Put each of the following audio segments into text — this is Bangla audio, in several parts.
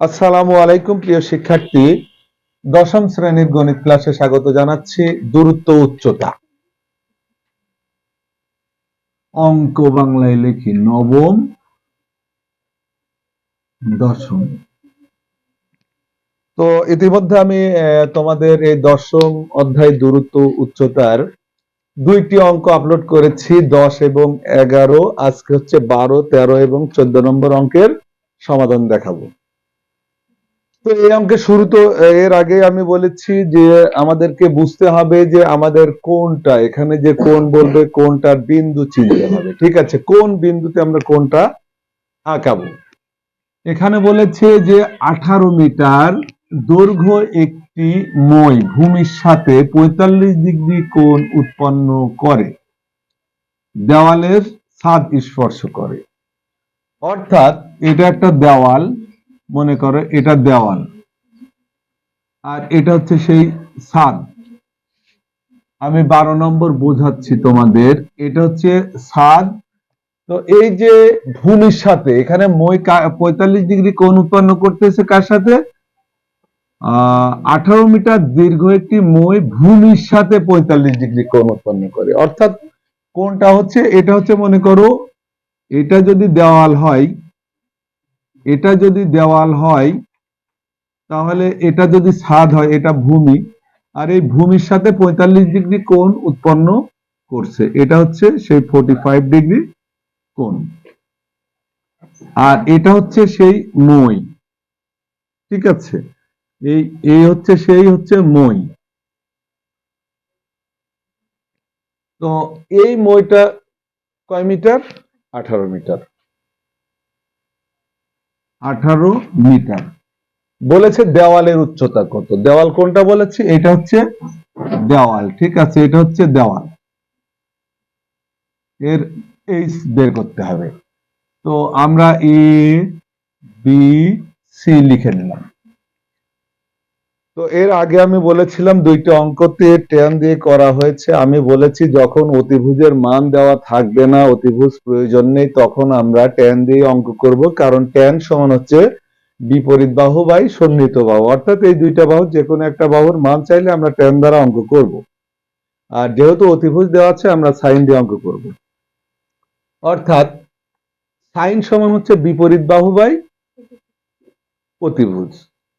আসসালামু আলাইকুম, প্রিয় শিক্ষার্থী। দশম শ্রেণির গণিত ক্লাসে স্বাগত জানাচ্ছি, দূরত্ব উচ্চতা। অঙ্ক বাংলায় লিখি নবম, দশম। তো ইতিমধ্যে আমি তোমাদের এই দশম অধ্যায় দূরত্ব উচ্চতার দুইটি অঙ্ক আপলোড করেছি, দশ এবং এগারো। আজকে হচ্ছে বারো, তেরো এবং চোদ্দ নম্বর অঙ্কের সমাধান দেখাবো। তো এই অঙ্কের শুরু তো, এর আগে আমি বলেছি যে আমাদেরকে বুঝতে হবে যে আমাদের কোনটা, এখানে যে কোন বলবে কোনটার বিন্দু চিনতে হবে, ঠিক আছে? কোন বিন্দুতে আমরা কোনটা আঁকাবো? এখানে বলেছে যে আঠারো মিটার দৈর্ঘ্য একটি মই ভূমির সাথে পঁয়তাল্লিশ ডিগ্রি কোণ উৎপন্ন করে। দেওয়ালের ছাদ স্পর্শ করে। অর্থাৎ এটা একটা দেওয়াল মনে করো এটা দেওয়াল। আর এটা হচ্ছে সেই ছাদ আমি বারো নম্বর বোঝাচ্ছি তোমাদের, এটা হচ্ছে ছাদ তো এই যে ভূমির সাথে, এখানে মই পঁয়তাল্লিশ ডিগ্রি কোণ উৎপন্ন করতেছে কার সাথে? আঠারো মিটার দীর্ঘ একটি মই ভূমির সাথে পঁয়তাল্লিশ ডিগ্রি কোণ উৎপন্ন করে। অর্থাৎ কোনটা হচ্ছে, এটা হচ্ছে মনে করো, এটা যদি দেওয়াল হয় এটা যদি দেওয়াল হয়, তাহলে এটা যদি ছাদ হয়, এটা ভূমি। আর এই ভূমির সাথে পঁয়তাল্লিশ ডিগ্রি কোণ উৎপন্ন করছে। এটা হচ্ছে সেই ফোর্টি ফাইভ ডিগ্রি কোণ। আর এটা হচ্ছে সেই মই। ঠিক আছে? এই এই হচ্ছে সেই হচ্ছে মই। তো এই মইটা কয় মিটার? আঠারো মিটার। আঠারো মিটার। বলেছে দেওয়ালের উচ্চতা কত? দেওয়াল কোনটা বলেছে? এটা হচ্ছে দেওয়াল ঠিক আছে? এটা হচ্ছে দেওয়াল। এর এইচ বের করতে হবে। তো আমরা এ বি সি লিখে নিলাম। তো এর আগে আমি বলেছিলাম দুইটা অঙ্কতে টেন দিয়ে করা হয়েছে। আমি বলেছি যখন অতিভুজের মান দেওয়া থাকবে না, অতিভুজ প্রয়োজন নেই, তখন আমরা টেন দিয়ে অঙ্ক করব। কারণ টেন সমান হচ্ছে বিপরীত বাহু বাই সন্নিহিত বাহু। অর্থাৎ এই দুইটা বাহু যে কোনো একটা বাহুর মান চাইলে আমরা টেন দ্বারা অঙ্ক করব। আর যেহেতু অতিভুজ দেওয়া আছে, আমরা সাইন দিয়ে অঙ্ক করব। অর্থাৎ সাইন সমান হচ্ছে বিপরীত বাহু বাই অতিভুজ।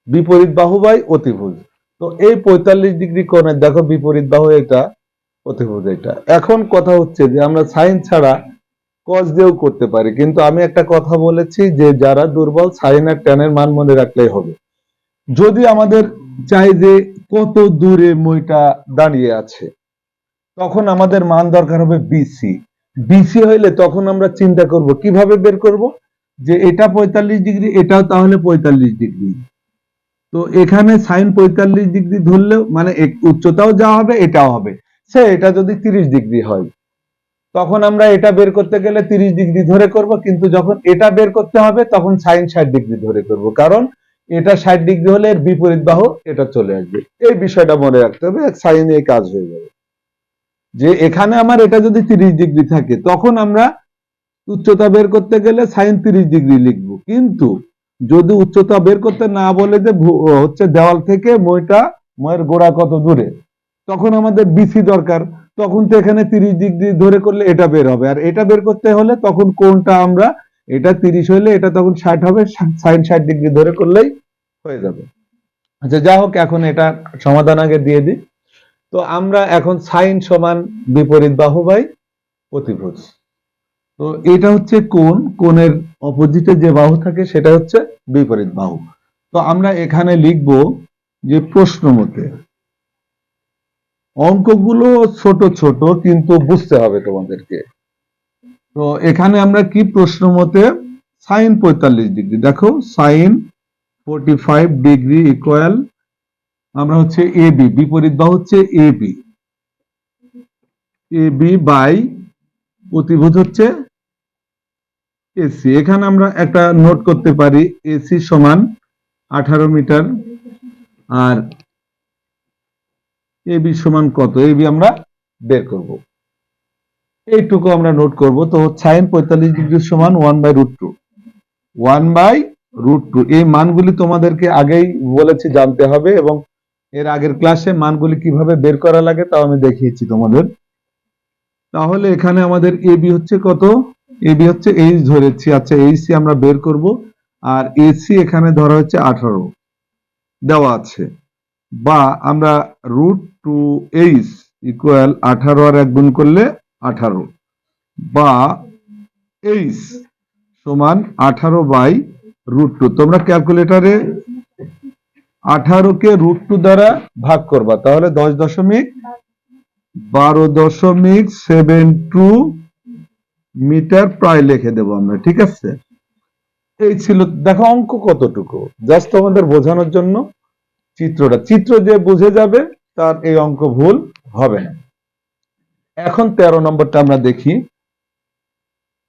বিপরীত বাহু বাই অতিভুজ। তো এই পঁয়তাল্লিশ ডিগ্রি কোণের দেখো বিপরীত বাহু এটা, অতিভুজ এটা। এখন কথা হচ্ছে যে আমরা সাইন ছাড়া কস দিয়েও করতে পারি, কিন্তু আমি একটা কথা বলেছি যে যারা দুর্বল সাইন আর ট্যানের মান মনে রাখলেই হবে। যদি আমাদের চাই যে কত দূরে মইটা দাঁড়িয়ে আছে, তখন আমাদের মান দরকার হবে বিসি বিসি হইলে তখন আমরা চিন্তা করব, কীভাবে বের করব? যে এটা পঁয়তাল্লিশ ডিগ্রি, এটাও তাহলে পঁয়তাল্লিশ ডিগ্রি। তো এখানে সাইন পঁয়তাল্লিশ ডিগ্রি ধরলেও মানে উচ্চতাও যা হবে, এটাও হবে। সে এটা যদি তিরিশ ডিগ্রি হয়, তখন আমরা এটা বের করতে গেলে তিরিশ ডিগ্রি ধরে করব, কিন্তু যখন এটা বের করতে হবে, তখন সাইন ষাট ডিগ্রি ধরে করব। কারণ এটা ষাট ডিগ্রি হলে এর বিপরীত বাহু এটা চলে আসবে। এই বিষয়টা মনে রাখতে হবে সাইন এই কাজ হয়ে যাবে। যে এখানে আমার এটা যদি তিরিশ ডিগ্রি থাকে, তখন আমরা উচ্চতা বের করতে গেলে সাইন তিরিশ ডিগ্রি লিখব। কিন্তু যদি উচ্চতা বের করতে না বলে যে হচ্ছে দেওয়াল থেকে মইটা, ময়ের গোড়া কত দূরে? তখন আমাদের বিসি দরকার। তখন তো এখানে তিরিশ ডিগ্রি ধরে করলে এটা বের হবে। আর এটা বের করতে হলে তখন কোনটা আমরা, এটা তিরিশ হলে এটা তখন ষাট হবে সাইন ষাট ডিগ্রি ধরে করলেই হয়ে যাবে। আচ্ছা যা হোক, এখন এটা সমাধান আগে দিয়ে দিই। তো আমরা এখন সাইন সমান বিপরীত বাহু বাই অতিভুজ তো এটা হচ্ছে কোন কোণের অপোজিটে যে বাহু থাকে সেটা হচ্ছে বিপরীত বাহু। তো আমরা এখানে লিখব যে প্রশ্ন মতে, অঙ্কগুলো ছোট ছোট কিন্তু বুঝতে হবে তোমাদেরকে। তো এখানে আমরা কি প্রশ্ন মতে সাইন পঁয়তাল্লিশ ডিগ্রি, দেখো sine forty five degree equal আমরা হচ্ছে এ বি বিপরীত বাহু হচ্ছে A B A B by প্রতিভূত হচ্ছে এসি এখানে আমরা একটা নোট করতে পারি এসি সমান আঠারো মিটার, আর এবি সমান কত? এবি আমরা বের করব। এইটুকু আমরা নোট করব। তো সাইন পঁয়তাল্লিশ ডিগ্রি সমান one by root two one by root two এই মানগুলি তোমাদেরকে আগেই বলেছি জানতে হবে, এবং এর আগের ক্লাসে মানগুলি কীভাবে বের করা লাগে তাও আমি দেখিয়েছি তোমাদের। তাহলে এখানে আমাদের এবি হচ্ছে কত? এবি হচ্ছে এইচ ধরেছি আচ্ছা এইচসি আমরা বের করব, আর এসি এখানে ধরা হচ্ছে আঠারো। দেওয়া আছে। বা আমরা রুট টু এইচ ইকুয়াল আঠারো আর এক গুণ করলে আঠারো। বা এইচ সমান আঠারো বাই রুট টু তোমরা ক্যালকুলেটারে আঠারোকে রুট টু দ্বারা ভাগ করবা। তাহলে দশ দশমিক বারো দশমিক সেভেন টু মিটার প্রায় লিখে দেবো আমরা, ঠিক আছে? এই ছিল, দেখো অঙ্ক কতটুকু? জাস্ট তোমাদের বোঝানোর জন্য চিত্রটা। চিত্র যে বুঝে যাবে, তার এই অঙ্ক ভুল হবে না। এখন তেরো নম্বরটা আমরা দেখি।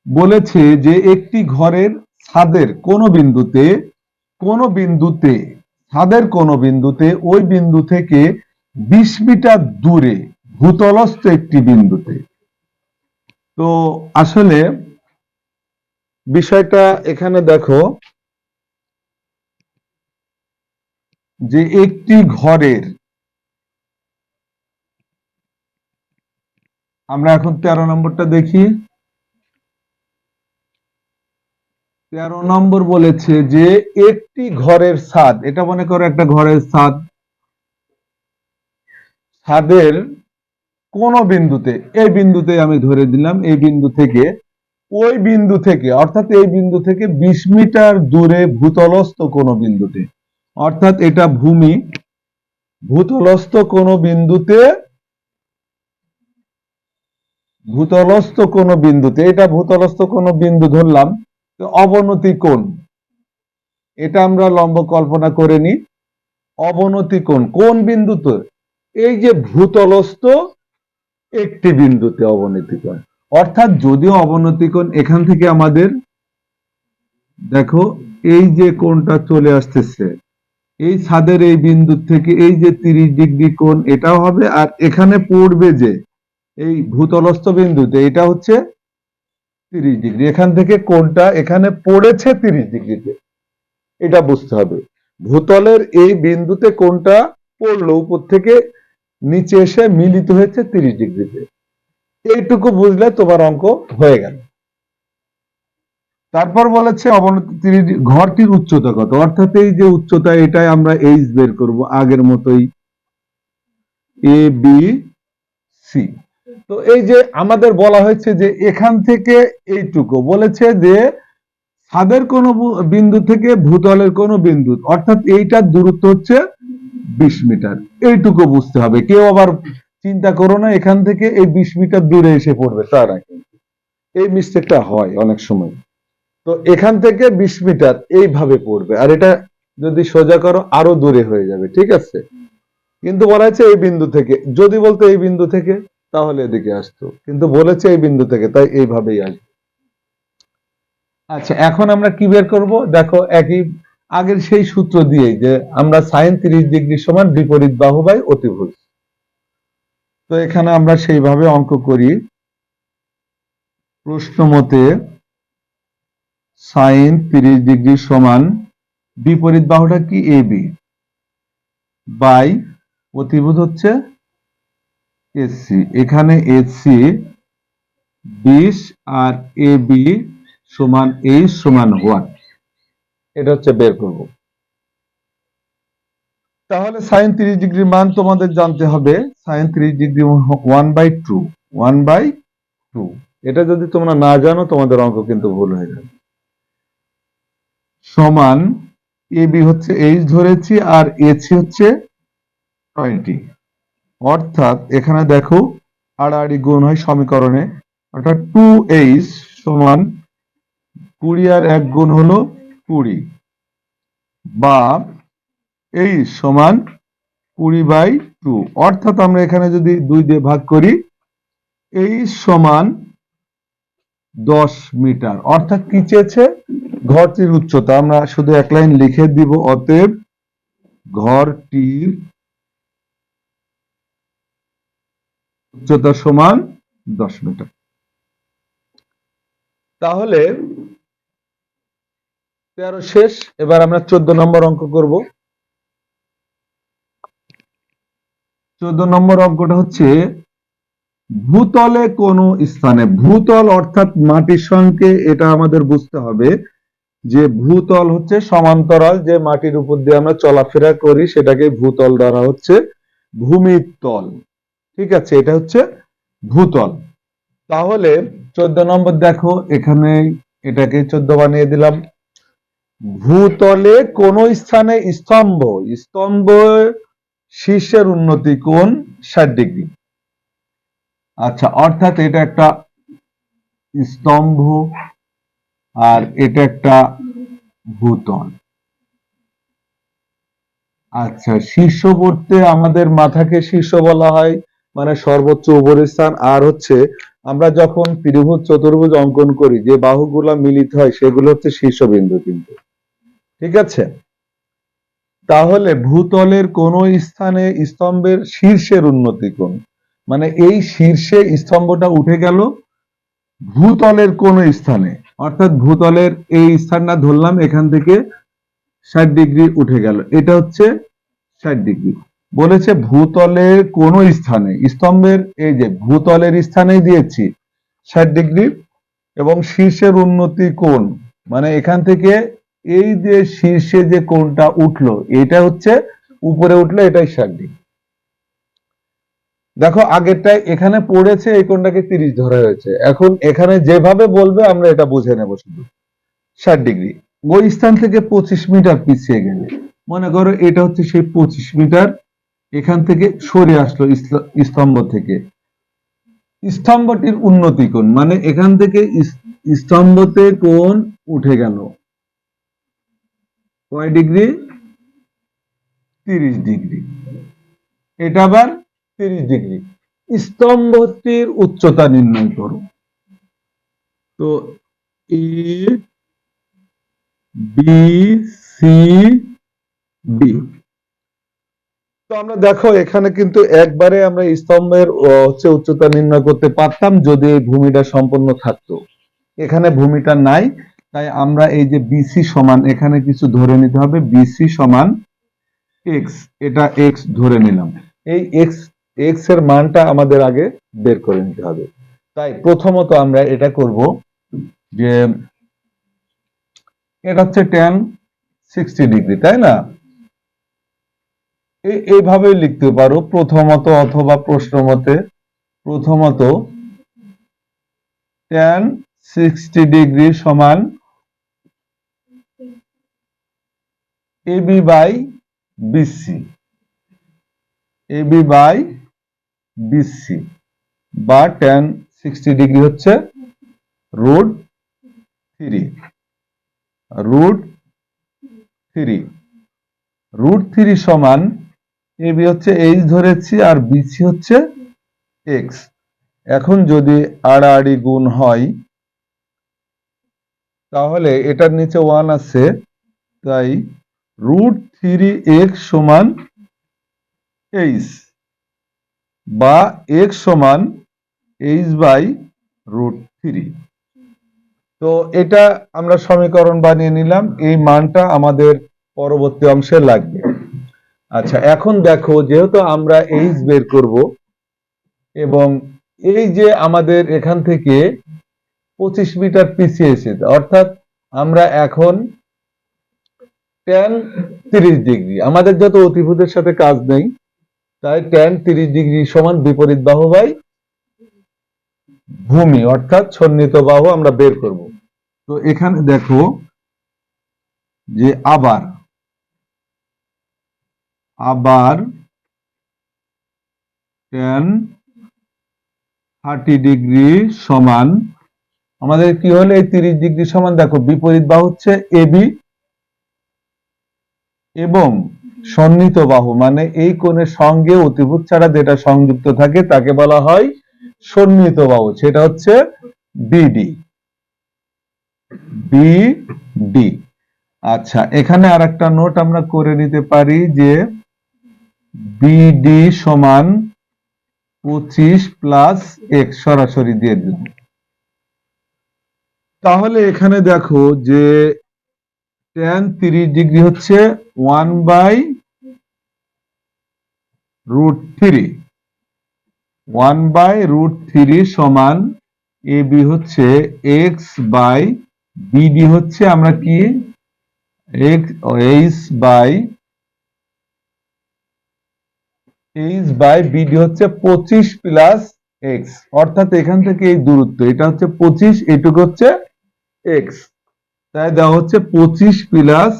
বলেছে যে একটি ঘরের ছাদের কোন বিন্দুতে কোন বিন্দুতে, ছাদের কোন বিন্দুতে ওই বিন্দু থেকে বিশ মিটার দূরে, ভূতলস্থ একটি বিন্দুতে। তো আসলে বিষয়টা এখানে দেখো যে একটি ঘরের আমরা এখন তেরো নম্বরটা দেখি। তেরো নম্বর বলেছে যে একটি ঘরের ছাদ, এটা মনে করো একটা ঘরের ছাদ। ছাদের কোন বিন্দুতে, এই বিন্দুতে আমি ধরে দিলাম, এই বিন্দু থেকে, ওই বিন্দু থেকে, অর্থাৎ এই বিন্দু থেকে বিশ মিটার দূরে ভূতলস্থ কোন বিন্দুতে, অর্থাৎ এটা ভূমি, ভূতলস্থ কোন বিন্দুতে, ভূতলস্থ কোন বিন্দুতে, এটা ভূতলস্থ কোন বিন্দু ধরলাম অবনতি কোণ, এটা আমরা লম্ব কল্পনা করে নি অবনতি কোণ, কোন বিন্দুতে, এই যে ভূতলস্থ একটি বিন্দুতে অবনতি কোণ অর্থাৎ যদিও অবনতি কোণ এখান থেকে আমাদের, দেখো, এই যে কোণটা চলে আসতেছে, এই ছাদের এই বিন্দু থেকে এই যে তিরিশ ডিগ্রি কোণ, এটাও হবে, আর এখানে পড়বে যে, এই ভূতলস্থ বিন্দুতে, এটা হচ্ছে তিরিশ ডিগ্রি। এখান থেকে কোণটা এখানে পড়েছে তিরিশ ডিগ্রিতে। এটা বুঝতে হবে। ভূতলের এই বিন্দুতে কোণটা পড়ল উপর থেকে নিচে এসে মিলিত হয়েছে তিরিশ ডিগ্রিতে। এইটুকু বুঝলে তোমার অঙ্ক হয়ে গেল। তারপর বলেছে অবনতি তিরিশ ঘরটির উচ্চতা কত? অর্থাৎ এই যে উচ্চতা, এটাই আমরা এইচ বের করব আগের মতোই। এ বি সি তো এই যে আমাদের বলা হয়েছে যে এখান থেকে এইটুকু, বলেছে যে ছাদের কোন বিন্দু থেকে ভূতলের কোন বিন্দু, অর্থাৎ এইটার দূরত্ব হচ্ছে বিশ মিটার। এইটুকু বুঝতে হবে। কেউ আবার চিন্তা করো না, এখান থেকে এই বিশ মিটার দূরে এসে পড়বে, তা না কিন্তু। এই মিস্টেকটা হয় অনেক সময়। তো এখান থেকে বিশ মিটার এইভাবে পড়বে। আর এটা যদি সোজা করো, আরও দূরে হয়ে যাবে, ঠিক আছে? কিন্তু বলা হয়েছে এই বিন্দু থেকে। যদি বলতো এই বিন্দু থেকে, তাহলে এদিকে আসতো। কিন্তু বলেছে এই বিন্দু থেকে, তাই এইভাবেই আসবে। আচ্ছা এখন আমরা কি বের করব? দেখো, একই আগের সেই সূত্র দিয়েই যে আমরা সাইন তিরিশ ডিগ্রি সমান বিপরীত বাহু বাই অতিভুজ। তো এখানে আমরা সেইভাবে অঙ্ক করি। প্রশ্ন মতে সাইন তিরিশ ডিগ্রি সমান বিপরীত বাহুটা কি এ বি? বাই অতিভুজ হচ্ছে এসসি এখানে এসসি বিশ আর এ বি সমান এইচ সমান ওয়ান। এটা হচ্ছে বের করব। তাহলে সাইন তিরিশ ডিগ্রি মান তোমাদের জানতে হবে। সাইন তিরিশ degree one by two one by two এটা যদি তোমরা না জানো, তোমাদের অঙ্ক কিন্তু ভুল হয়ে যাবে। সমান এ বি হচ্ছে এইচ ধরেছি আর এসি হচ্ছে টোয়েন্টি। অর্থাৎ এখানে দেখো আড়াআড়ি গুণ হয় সমীকরণে। অর্থাৎ টু এইচ সমান কুড়ি আর এক গুণ হলো কুড়ি বা এই সমান কুড়ি বাই টু। অর্থাৎ আমরা এখানে যদি দুই দিয়ে ভাগ করি, এই সমান দশ মিটার। অর্থাৎ কি চেয়েছে? ঘরটির উচ্চতা। আমরা শুধু এক লাইন লিখে দিব, অতএব ঘরটির উচ্চতা সমান দশ মিটার। তাহলে তেরো শেষ, এবার আমরা চোদ্দ নম্বর অঙ্ক করব। চোদ্দ নম্বর অঙ্কটা হচ্ছে, ভূতলে কোন স্থানে, ভূতল অর্থাৎ মাটির সঙ্গে এটা আমাদের বুঝতে হবে যে ভূতল হচ্ছে সমান্তরাল, যে মাটির উপর দিয়ে আমরা চলাফেরা করি সেটাকে ভূতল ধরা হচ্ছে ভূমির তল ঠিক আছে, এটা হচ্ছে ভূতল। তাহলে চোদ্দ নম্বর দেখো, এখানে এটাকে চোদ্দ বানিয়ে দিলাম। ভূতলে কোন স্থানে স্তম্ভ স্তম্ভ শীর্ষের উন্নতি কোণ ষাট ডিগ্রি। আচ্ছা অর্থাৎ এটা একটা স্তম্ভ আর এটা একটা ভূতল। আচ্ছা শীর্ষ বলতে আমাদের মাথাকে শীর্ষ বলা হয় মানে সর্বোচ্চ উপরের স্থান। আর হচ্ছে, আমরা যখন ত্রিভুজ, চতুর্ভুজ অঙ্কন করি, যে বাহুগুলা মিলিত হয়, সেগুলো হচ্ছে শীর্ষবিন্দু কিন্তু। ঠিক আছে? তাহলে ভূতলের কোন স্থানে স্তম্ভের শীর্ষের উন্নতি কোণ মানে এই শীর্ষে স্তম্ভটা উঠে গেল ভূতলের কোন স্থানে। অর্থাৎ ভূতলের এই স্থানটা ধরলাম, এখান থেকে ষাট ডিগ্রি উঠে গেল। এটা হচ্ছে ষাট ডিগ্রি। বলেছে ভূতলের কোন স্থানে, স্তম্ভের এই যে ভূতলের স্থানেই দিয়েছি, ষাট ডিগ্রি, এবং শীর্ষের উন্নতি কোণ মানে এখান থেকে এই যে শীর্ষে যে কোণটা উঠল, এটা হচ্ছে উপরে উঠল, এটাই ষাট ডিগ্রি দেখো আগেরটাই এখানে পড়েছে, এই কোণটাকে তিরিশ ধরা হয়েছে এখন এখানে যেভাবে বলবে, আমরা এটা বুঝে নেব শুধু। ষাট ডিগ্রি। ওই স্থান থেকে পঁচিশ মিটার পিছিয়ে গেলে, মনে করো এটা হচ্ছে সেই পঁচিশ মিটার, এখান থেকে সরে আসলো স্তম্ভ থেকে। স্তম্ভটির উন্নতি কোণ মানে এখান থেকে স্তম্ভতে কোণ উঠে গেল। কয় ডিগ্রি? তিরিশ ডিগ্রি। এটা আবার তিরিশ ডিগ্রি। স্তম্ভটির উচ্চতা নির্ণয় করো। তো এ বি সি ডি তো আমরা দেখো, এখানে কিন্তু একবারে আমরা স্তম্ভের হচ্ছে উচ্চতা নির্ণয় করতে পারতাম যদি এই ভূমিটা সম্পন্ন থাকতো। এখানে ভূমিটা নাই তাই আমরা এই যে বিসি সমান, এখানে কিছু ধরে নিতে হবে। বিসি সমান এক্স এটা এক্স ধরে নিলাম। এই এক্স এক্সের মানটা আমাদের আগে বের করে নিতে হবে। তাই প্রথমত আমরা এটা করব যে, এটা হচ্ছে টেন সিক্সটি ডিগ্রি তাই না? এই- এইভাবে লিখতে পারো, প্রথমত অথবা প্রশ্ন মতে প্রথমত টেন সিক্সটি ডিগ্রি সমান AB by BC AB by BC বা টেন সিক্সটি ডিগ্রি হচ্ছে root three root three root three সমান এবি হচ্ছে এইচ ধরেছি আর বিসি হচ্ছে এক্স এখন যদি আড়াআড়ি গুণ হয়, তাহলে এটার নিচে ওয়ান আছে, তাই রুট থ্রি এক্স সমান এইচ বা এক্স সমান এইচ বাই রুট থ্রি তো এটা আমরা সমীকরণ বানিয়ে নিলাম, এই মানটা আমাদের পরবর্তী অংশে লাগবে। আচ্ছা এখন দেখো যেহেতু আমরা এইচ বের করব এবং এই যে আমাদের এখান থেকে পঁচিশ মিটার পিছিয়ে এসেছে, অর্থাৎ আমরা এখন টেন তিরিশ ডিগ্রি। আমাদের যত অতিভূতের সাথে কাজ নেই, তাই টেন তিরিশ ডিগ্রি সমান বিপরীত বাহু বাই ভূমি, অর্থাৎ সন্নিহিত বাহু আমরা বের করব। তো এখানে দেখো যে আবার আবার টেন থার্টি ডিগ্রি সমান, আমাদের কি হলো? এই তিরিশ ডিগ্রি সমান দেখো, বিপরীত বাহু হচ্ছে এবি এবং সন্নিহিত বাহু মানে এই কোণের সঙ্গে অতিভুজ ছাড়া যেটা সংযুক্ত থাকে তাকে বলা হয় সন্নিহিত বাহু, সেটা হচ্ছে বিডি বিডি আচ্ছা এখানে আর একটা নোট আমরা করে নিতে পারি যে বিডি সমান পঁচিশ প্লাস এক সরাসরি দিয়ে দিলাম। তাহলে এখানে দেখো যে টেন তিরিশ ডিগ্রি হচ্ছে one by root three one by root three সমান এ বি হচ্ছে এক্স বাই বিডি হচ্ছে আমরা কি? X H by H by BD হচ্ছে পঁচিশ প্লাস এক্স অর্থাৎ এখান থেকে এই দূরত্ব, এটা হচ্ছে পঁচিশ, এটুকু হচ্ছে এক্স তাই দেওয়া হচ্ছে পঁচিশ প্লাস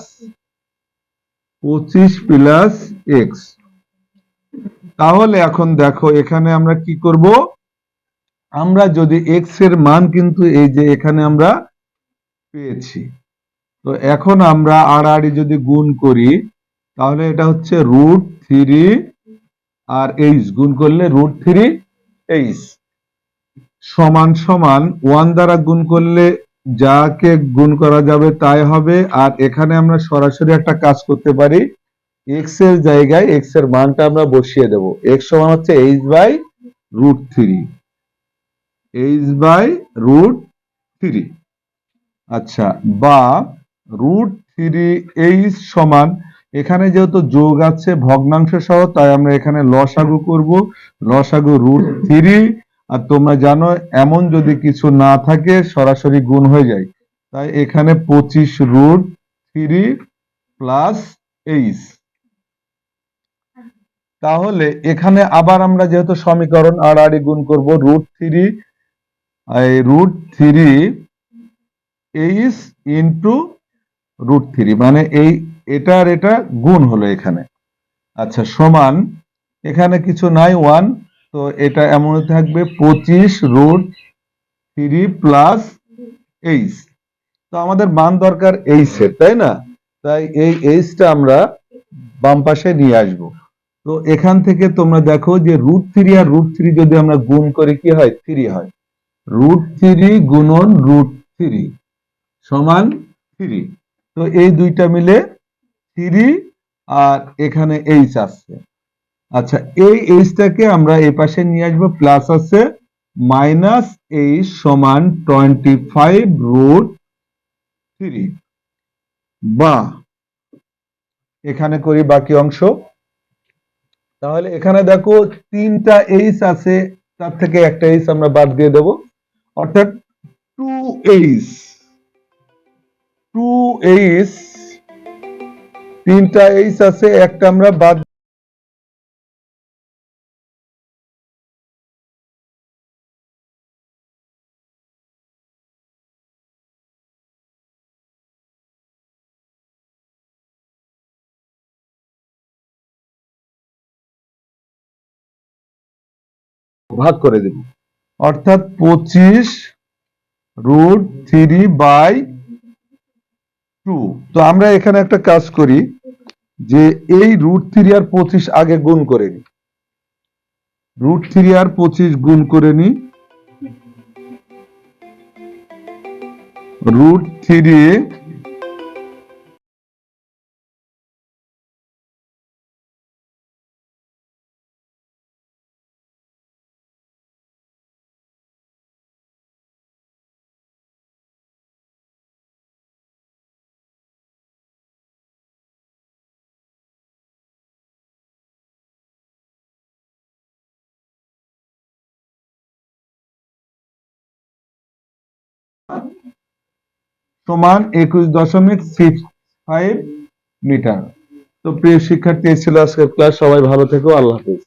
পঁচিশ প্লাস এক্স তাহলে এখন দেখো, এখানে আমরা কি করব? আমরা যদি এক্সের মান কিন্তু এই যে এখানে আমরা পেয়েছি। তো এখন আমরা আড়াআড়ি যদি গুণ করি, তাহলে এটা হচ্ছে রুট থ্রি আর এইচ গুণ করলে রুট থ্রি এইচ সমান সমান ওয়ান দ্বারা গুণ করলে যাকে গুণ করা যাবে তাই হবে। আর এখানে আমরা সরাসরি একটা কাজ করতে পারি। এক্সের জায়গায় এক্সের মানটা আমরা বসিয়ে দেব। এক্স সমান হচ্ছে H by root three H by root three আচ্ছা বা রুট থ্রি এইচ সমান, এখানে যেহেতু যোগ আছে ভগ্নাংশ সহ, তাই আমরা এখানে লসাগু করব। লসাগু রুট থ্রি আর তোমরা জানো, এমন যদি কিছু না থাকে, সরাসরি গুণ হয়ে যায়। তাই এখানে পঁচিশ রুট থ্রি প্লাস এইচ। তাহলে এখানে আবার আমরা যেহেতু সমীকরণ আড়াআড়ি গুণ করব, root three root three H into root three মানে এই এটা আর এটা গুণ হলো এখানে। আচ্ছা সমান, এখানে কিছু নাই, ওয়ান তো এটা এমন থাকবে পঁচিশ রুট থ্রি প্লাস এইচ তো আমাদের মান দরকার এইচের তাই না? তাই এই এইচটা আমরা বাম পাশে নিয়ে আসব। তো এখান থেকে তোমরা দেখো যে রুট থ্রি আর রুট থ্রি যদি আমরা গুণ করি, কি হয়? থ্রি হয়। রুট থ্রি গুণন রুট থ্রি সমান থ্রি তো এই দুইটা মিলে থ্রি আর এখানে এইচ আসছে। আচ্ছা এই এইচটাকে আমরা এই পাশে নিয়ে আসব প্লাস আছে মাইনাস এইচ সমান টোয়েন্টি ফাইভ রুট থ্রি বা, এখানে করি বাকি অংশ। তাহলে এখানে দেখো তিনটা এইচ আছে, তার থেকে একটা এইচ আমরা বাদ দিয়ে দেব। অর্থাৎ টু এইচ টু এইচ তিনটা এইচ আছে, একটা আমরা বাদ ভাগ করে দেব। অর্থাৎ পঁচিশ রুট থ্রি বাই টু তো আমরা এখানে একটা কাজ করি যে এই রুট থ্রি আর পঁচিশ আগে গুণ করে নি রুট থ্রি আর পঁচিশ গুণ করে নি রুট থ্রি সমান একুশ দশমিক সিক্স ফাইভ মিটার তো প্রিয় শিক্ষার্থী ছিল আজকের ক্লাস সবাই ভালো থেকো। আল্লাহ হাফিজ।